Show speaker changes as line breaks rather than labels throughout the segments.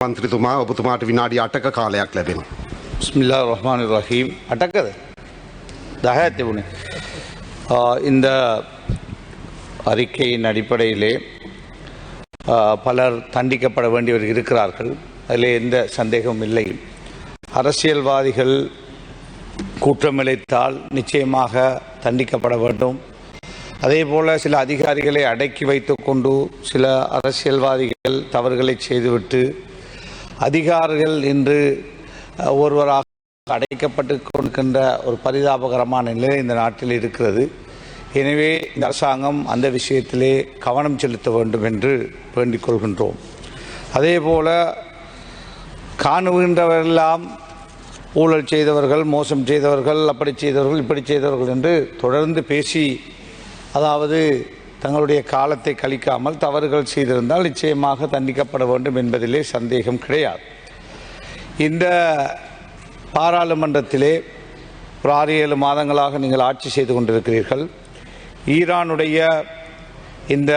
මන්ත්‍රතුමා ඔබතුමාට විනාඩි අටක කාලයක් ලැබෙන.
பிஸ்மில்லா ரஹ்மான் ரஹீம் அட்டக்கது தயாத்தி உனி இந்த அறிக்கையின் அடிப்படையிலே ஆ, பலர் தண்டிக்கப்பட வேண்டியவர் இருக்கிறார்கள் அதில் எந்த சந்தேகமும் இல்லை அரசியல்வாதிகள் குற்றமிழைத்தால் நிச்சயமாக தண்டிக்கப்பட வேண்டும் அதே போல சில அதிகாரிகளை அடக்கி வைத்துக்கொண்டு சில அரசியல்வாதிகள் தவறுகளை செய்துவிட்டு அதிகாரிகள் இன்று ஒருவராக அடைக்கப்பட்டு கொண்டிருக்கின்ற ஒரு பரிதாபகரமான நிலை இந்த நாட்டில் இருக்கிறது. எனவே இந்த அரசாங்கம் அந்த விஷயத்திலே கவனம் செலுத்த வேண்டும் என்று வேண்டிக் கொள்கின்றோம். அதே போல காணுகின்றவரெல்லாம் ஊழல் செய்தவர்கள் மோசம் செய்தவர்கள் அப்படி செய்தவர்கள் இப்படி செய்தவர்கள் என்று தொடர்ந்து பேசி அதாவது தங்களுடைய காலத்தை கழிக்காமல் தவறுகள் செய்திருந்தால் நிச்சயமாக தண்டிக்கப்பட வேண்டும் என்பதிலே சந்தேகம் கிடையாது. இந்த பாராளுமன்றத்திலே ஒரு ஆறு ஏழு மாதங்களாக நீங்கள் ஆட்சி செய்து கொண்டிருக்கிறீர்கள். ஈரானுடைய இந்த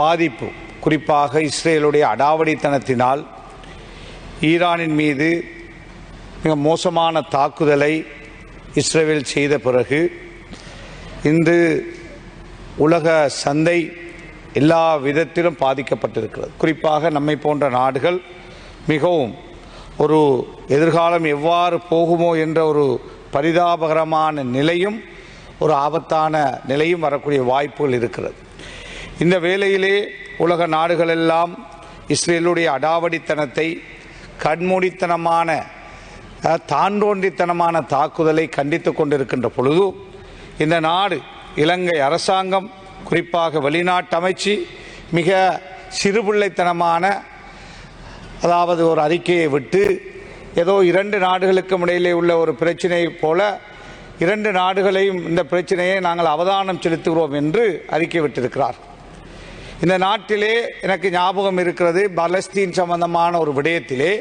பாதிப்பு குறிப்பாக இஸ்ரேலுடைய அடாவடித்தனத்தினால் ஈரானின் மீது மிக மோசமான தாக்குதலை இஸ்ரேல் செய்த பிறகு இன்று உலக சந்தை எல்லா விதத்திலும் பாதிக்கப்பட்டிருக்கிறது. குறிப்பாக நம்மை போன்ற நாடுகள் மிகவும் ஒரு எதிர்காலம் எவ்வாறு போகுமோ என்ற ஒரு பரிதாபகரமான நிலையும் ஒரு ஆபத்தான நிலையும் வரக்கூடிய வாய்ப்புகள் இருக்கிறது. இந்த வேளையிலே உலக நாடுகளெல்லாம் இஸ்ரேலுடைய அடாவடித்தனத்தை கண்மூடித்தனமான தாண்டோன்றித்தனமான தாக்குதலை கண்டித்து கொண்டிருக்கின்ற பொழுது இந்த நாடு இலங்கை அரசாங்கம் குறிப்பாக வெளிநாட்டு அமைச்சு மிக சிறுபிள்ளைத்தனமான அதாவது ஒரு அறிக்கையை விட்டு ஏதோ இரண்டு நாடுகளுக்கும் இடையிலே உள்ள ஒரு பிரச்சனையை போல இரண்டு நாடுகளையும் இந்த பிரச்சனையை நாங்கள் அவதானம் செலுத்துகிறோம் என்று அறிக்கை விட்டிருக்கிறார். இந்த நாட்டிலே எனக்கு ஞாபகம் இருக்கிறது பலஸ்தீன் சம்பந்தமான ஒரு விடயத்திலே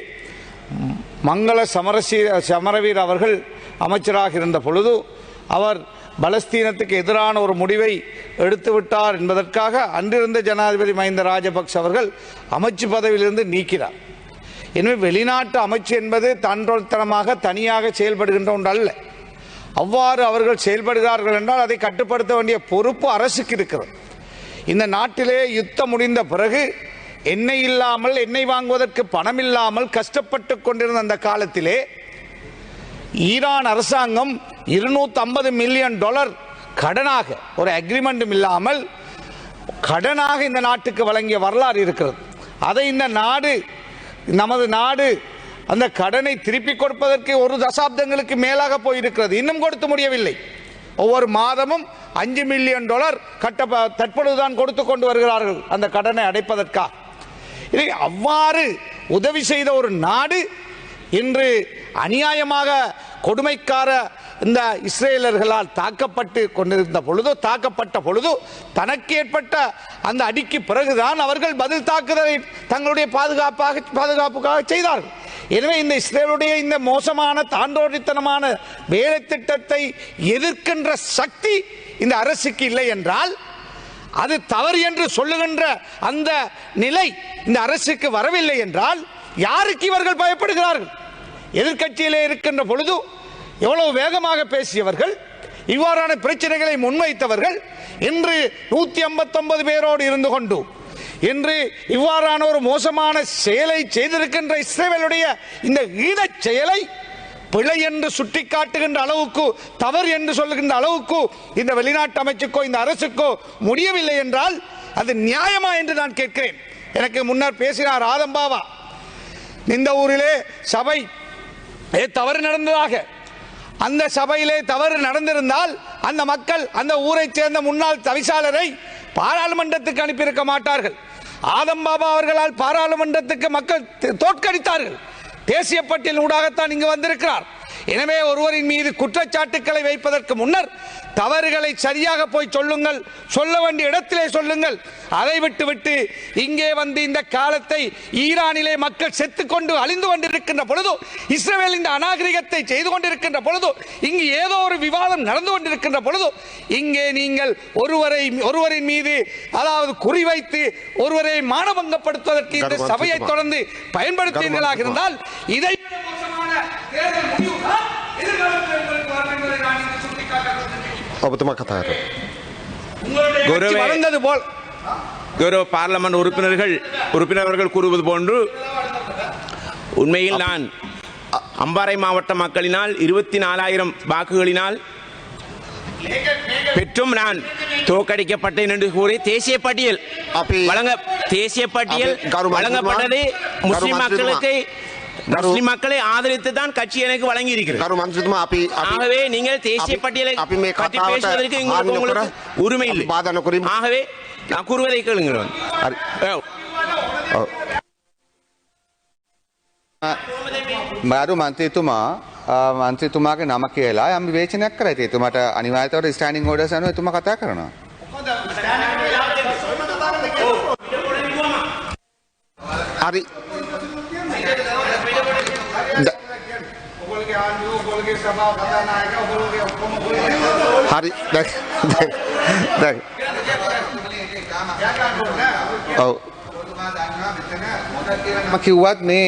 மங்கள சமரசீ சமரவீர் அவர்கள் அமைச்சராக இருந்த பொழுது அவர் பலஸ்தீனத்துக்கு எதிரான ஒரு முடிவை எடுத்துவிட்டார் என்பதற்காக அன்றிருந்த ஜனாதிபதி மஹிந்த ராஜபக்ஷ அவர்கள் அமைச்சு பதவியிலிருந்து நீக்கிறார் எனவே வெளிநாட்டு அமைச்சு என்பது தன்றோத்தனமாக தனியாக செயல்படுகின்ற ஒன்று அல்ல. அவ்வாறு அவர்கள் செயல்படுகிறார்கள் என்றால் அதை கட்டுப்படுத்த வேண்டிய பொறுப்பு அரசுக்கு இருக்கிறது. இந்த நாட்டிலே யுத்தம் முடிந்த பிறகு எண்ணெய் இல்லாமல் எண்ணெய் வாங்குவதற்கு பணம் இல்லாமல் கஷ்டப்பட்டு கொண்டிருந்த அந்த காலத்திலே ஈரான் அரசாங்கம் இருநூத்தி ஐம்பது மில்லியன் டாலர் கடனாக ஒரு அக்ரிமெண்ட்டும் இல்லாமல் கடனாக இந்த நாட்டுக்கு வழங்கிய வரலாறு இருக்கிறது. அதை இந்த நாடு நமது நாடு அந்த கடனை திருப்பி கொடுப்பதற்கு ஒரு தசாப்தங்களுக்கு மேலாக போயிருக்கிறது. இன்னும் கொடுத்து முடியவில்லை. ஒவ்வொரு மாதமும் அஞ்சு மில்லியன் டாலர் கட்ட தற்பொழுதுதான் கொடுத்து கொண்டு வருகிறார்கள் அந்த கடனை அடைப்பதற்காக. இதை அவ்வாறு உதவி செய்த ஒரு நாடு இன்று அநியாயமாக கொடுமைக்கார இந்த இஸ்ரேலர்களால் தாக்கப்பட்டு கொண்டிருந்த பொழுது தாக்கப்பட்ட பொழுது தனக்கு ஏற்பட்ட அந்த அடிக்கு பிறகுதான் அவர்கள் பதில் தாக்குதலை தங்களுடைய பாதுகாப்பாக பாதுகாப்புக்காக செய்தார்கள். எனவே இந்த இஸ்ரேலுடைய இந்த மோசமான தாண்டோடித்தனமான வேலை திட்டத்தை எதிர்க்கின்ற சக்தி இந்த அரசுக்கு இல்லை என்றால் அது தவறு என்று சொல்லுகின்ற அந்த நிலை இந்த அரசுக்கு வரவில்லை என்றால் யாருக்கு இவர்கள் பயப்படுகிறார்கள்? எதிர்க்கட்சியிலே இருக்கின்ற பொழுது எவ்வளவு வேகமாக பேசியவர்கள் இவ்வாறான பிரச்சனைகளை முன்வைத்தவர்கள் இன்று நூத்தி ஐம்பத்தொன்பது பேரோடு இருந்து கொண்டு இன்று இவ்வாறான ஒரு மோசமான செயலை செய்திருக்கின்ற இஸ்ரேலுடைய இந்த ஈனச் செயலை பிழை என்று சுட்டிக்காட்டுகின்ற அளவுக்கு தவறு என்று சொல்லுகின்ற அளவுக்கு இந்த வெளிநாட்டு அமைச்சுக்கோ இந்த அரசுக்கோ முடியவில்லை என்றால் அது நியாயமா என்று நான் கேட்கிறேன். எனக்கு முன்னர் பேசினார் ஆதம்பாவா இந்த ஊரிலே சபை ஏ, தவறு நடந்ததாக. அந்த சபையிலே தவறு நடந்திருந்தால் அந்த மக்கள் அந்த ஊரைச் சேர்ந்த முன்னாள் தவிசாளரை பாராளுமன்றத்துக்கு அனுப்பியிருக்க மாட்டார்கள். ஆதம் பாபா அவர்களால் பாராளுமன்றத்துக்கு மக்கள் தோற்கடித்தார்கள். தேசிய பட்டியல் ஊடாகத்தான் இங்கு வந்திருக்கிறார். எனவே ஒருவரின் மீது குற்றச்சாட்டுக்களை வைப்பதற்கு முன்னர் தவறுகளை சரியாக போய் சொல்லுங்கள். சொல்ல வேண்டிய இடத்திலே சொல்லுங்கள். அதை விட்டுவிட்டு இங்கே வந்து இந்த காலத்தை ஈரானிலே மக்கள் செத்துக்கொண்டு அழிந்து கொண்டிருக்கின்ற பொழுது இஸ்ரேல் இந்த அநாகரிகத்தை செய்து கொண்டிருக்கின்ற பொழுது இங்கு ஏதோ ஒரு விவாதம் நடந்து கொண்டிருக்கின்ற பொழுது இங்கே நீங்கள் ஒருவரை ஒருவரின் மீது அதாவது குறிவைத்து ஒருவரை மானபங்கப்படுத்துவதற்கு இந்த சபையை. தொடர்ந்து பயன்படுத்தினீர்களாக
கர்வம்
இருந்தால் இதை தேர்தல் முடிவுதான்
ඔබතුමා කතා කර.
உங்களுடைய கட்சி
கௌரவ-
வளர்ந்தது போல்
கௌரவ பார்லமெண்ட் உறுப்பினர்கள் உறுப்பினர்கள் கூறுவது போன்று உண்மையில் நான் அம்பாறை மாவட்ட மக்களினால் இருபத்தி நாலாயிரம் வாக்குகளினால் பெற்றும் நான் தோற்கடிக்கப்பட்டேன் என்று கூறி தேசிய பட்டியல்
அப்பி-
வழங்க தேசிய பட்டியல்
அப்பி- கரு மந்திரிமா-
வழங்கப்பட்டது
கரு
முஸ்லிம்
மந்திரிமா-
மக்களுக்கு
கரு-
முஸ்லிம் மக்களை ஆதரித்து தான் கட்சி எனக்கு வழங்கி இருக்கிறது
ගරු මන්ත්‍රතුමා අපි
ஆகவே நீங்கள் தேசிய
අපි-
பட்டியலை
අපි මේ
பற்றி
කතාවට
பேசுவதற்கு
හානි
உங்களுக்கு
නොකර
உங்களுக்கு உரிமை இல்லை
අපි බාධා නොකරමු.
ஆகவே நான் கூறுவதை கேளுங்கள்
හරි.
ඔව්.
ඔව්.
මරු මන්ත්‍රීතුමා අ, මන්ත්‍රීතුමාගේ නම කියලා යම් විවේචනයක් කරයි. එතුමාට අනිවාර්යයෙන්ම ස්ටෑන්ඩින් ඕඩර්ස් අනුව එතුමා කතා කරනවා.
හරි හරි දැන් දැන් දැන් ඔව්
මම කිව්වත් මේ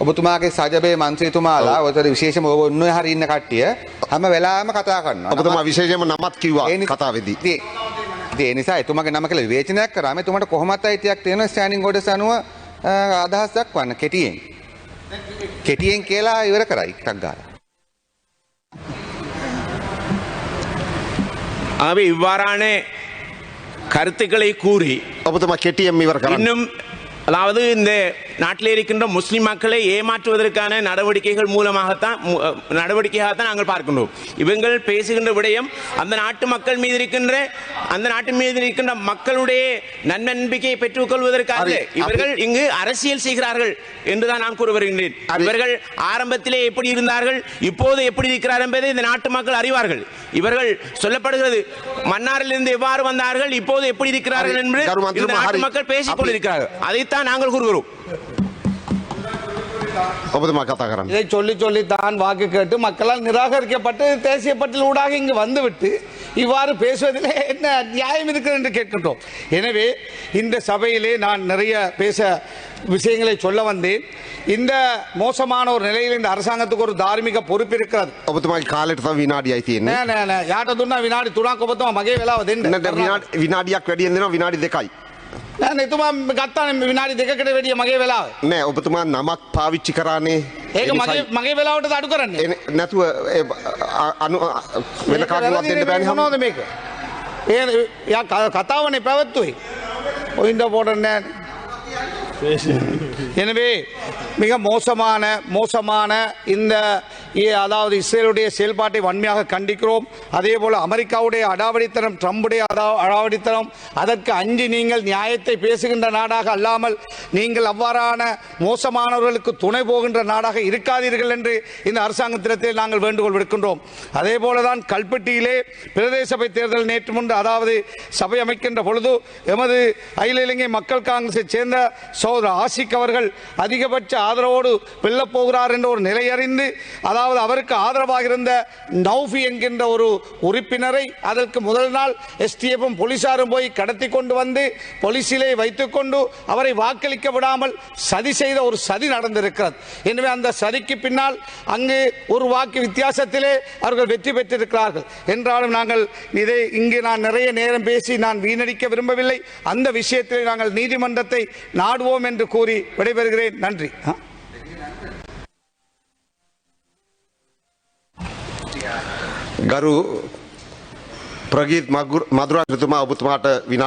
ඔබතුමාගේ සජබේ මන්ත්‍රීතුමාලා ඔතන විශේෂම ඔබ ඔන්න හරි ඉන්න කට්ටිය හැම වෙලාවෙම කතා කරනවා.
ඔබතුමා විශේෂයෙන්ම නමත් කිව්වා කතාවේදී
ඉතින්- ඒ නිසා එතුමාගේ නම කියලා විවේචනයක් කරාම එතුමාට කොහොමත් අයිතියක් තියෙනවා ස්ටෑන්ඩින් ඕඩර්ස් අනුව අදහස් දක්වන්න කෙටියෙන්. කෙටියෙන් කියලා ඉවර කරයි ටක් ගාලා.
ஆகவே இவ்வாறான கருத்துக்களை கூறி இன்னும் அதாவது இந்த நாட்டில் இருக்கின்ற முஸ்லிம் மக்களை ஏமாற்றுவதற்கான நடவடிக்கைகள் மூலமாகத்தான் நடவடிக்கையாகத்தான் நாங்கள் பார்க்கின்றோம். இவங்கள் பேசுகின்ற விடயம் அந்த நாட்டு மக்கள் மீது இருக்கின்ற அந்த நாட்டின் மீது இருக்கின்ற மக்களுடைய நன்னம்பிக்கையை பெற்றுக் கொள்வதற்காக இவர்கள் இங்கு அரசியல் செய்கிறார்கள் என்றுதான் நான் கூற வருகின்றேன் இவர்கள் ஆரம்பத்திலே எப்படி இருந்தார்கள் இப்போது எப்படி இருக்கிறார் என்பதை இந்த நாட்டு மக்கள் அறிவார்கள். இவர்கள் சொல்லப்படுகிறது மன்னாரில் இருந்து எவ்வாறு வந்தார்கள் இப்போது எப்படி இருக்கிறார்கள் என்று நாட்டு. மக்கள் பேசிக் கொண்டிருக்கிறார்கள். அதைத்தான் நாங்கள் கூறுகிறோம்.
உபதமாக்கத்தாகிறான்
இதை சொல்லி சொல்லி தான் வாக்கு கேட்டு மக்களால் நிராகரிக்கப்பட்டு தேசிய பட்டியல் ஊடாக இங்கு வந்துவிட்டு இவ்வாறு பேசுவதில் என்ன நியாயம் இருக்கிறது என்று கேட்கின்றோம் எனவே இந்த சபையிலே நான் நிறைய பேச விஷயங்களை சொல்ல வந்தேன். இந்த மோசமான ஒரு நிலையில் இந்த அரசாங்கத்துக்கு ஒரு தார்மீக பொறுப்பு இருக்கிறது. ಒಬ್ಬತ್ತಮಾಗಿ ಕಾಲಿಡ್ತಾ ವಿನಾಡಿ என்ன? ಏನ್ ಯಾಟ வினாடி துணா
ತುಣಾಕೊಬ್ಬತ್ತಮ ಮಗೆ ವೇಲಾವದೇನು ವಿನಾಡಿ ವಿನಾಡಿಯಾಕ್ ವೆಡಿ ಅಂದಿನ
නෑ එතුමා ගත්තානේ විනාඩි දෙකකට වැඩිය මගේ වෙලාව.
නෑ ඔබතුමා නමක් පාවිච්චි කරානේ.
ඒක මගේ මගේ වෙලාවට අඩු කරන්නේ.
නැතුව අනු වෙන
කාගෙවත්
දෙන්න බෑනේ හැම
මොනවද මේක? ඒ යා කතාවනේ පැවැත්තුවේ. ඔයින්ද පොඩන්නේ නෑනේ. එනබේ மிக மோசமான மோசமான இந்த அதாவது இஸ்ரேலுடைய செயல்பாட்டை வன்மையாக கண்டிக்கிறோம். அதே போல் அமெரிக்காவுடைய அடாவடித்தனம் ட்ரம்புடைய அதா- அடாவடித்தனம் அதற்கு அஞ்சு நீங்கள் நியாயத்தை பேசுகின்ற நாடாக அல்லாமல் நீங்கள் அவ்வாறான மோசமானவர்களுக்கு துணை போகின்ற நாடாக இருக்காதீர்கள் என்று இந்த அரசாங்கத்திடத்தில் நாங்கள் வேண்டுகோள் விடுக்கின்றோம். அதே போலதான் கல்பட்டியிலே பிரதேச சபை தேர்தல் நேற்று முன்பு அதாவது சபை அமைக்கின்ற பொழுது எமது அகில இலங்கை மக்கள் காங்கிரஸை சேர்ந்த சோதர ஆசிக் அவர்கள் அதிகபட்ச ஆதரவோடு வெல்லப் போகிறார் என்ற ஒரு நிலையறிந்து அதாவது அவருக்கு ஆதரவாக இருந்த நௌஃபி என்கின்ற ஒரு உறுப்பினரை அதற்கு முதல் நாள் எஸ்டிஎஃப்பும் போலீசாரும் போய் கடத்தி கொண்டு வந்து போலீசிலே வைத்துக்கொண்டு அவரை வாக்களிக்க விடாமல் சதி செய்த ஒரு சதி நடந்திருக்கிறது. எனவே அந்த சதிக்கு பின்னால் அங்கு ஒரு வாக்கு வித்தியாசத்திலே அவர்கள் வெற்றி பெற்றிருக்கிறார்கள். என்றாலும் நாங்கள் இதை இங்கு நான் நிறைய நேரம் பேசி நான் வீணடிக்க விரும்பவில்லை. அந்த விஷயத்தில் நாங்கள் நீதிமன்றத்தை நாடுவோம் என்று கூறி விடைபெறுகிறேன். நன்றி.
ගරු ප්‍රගීත් මදුරාතුමා ඔබතුමාට විනා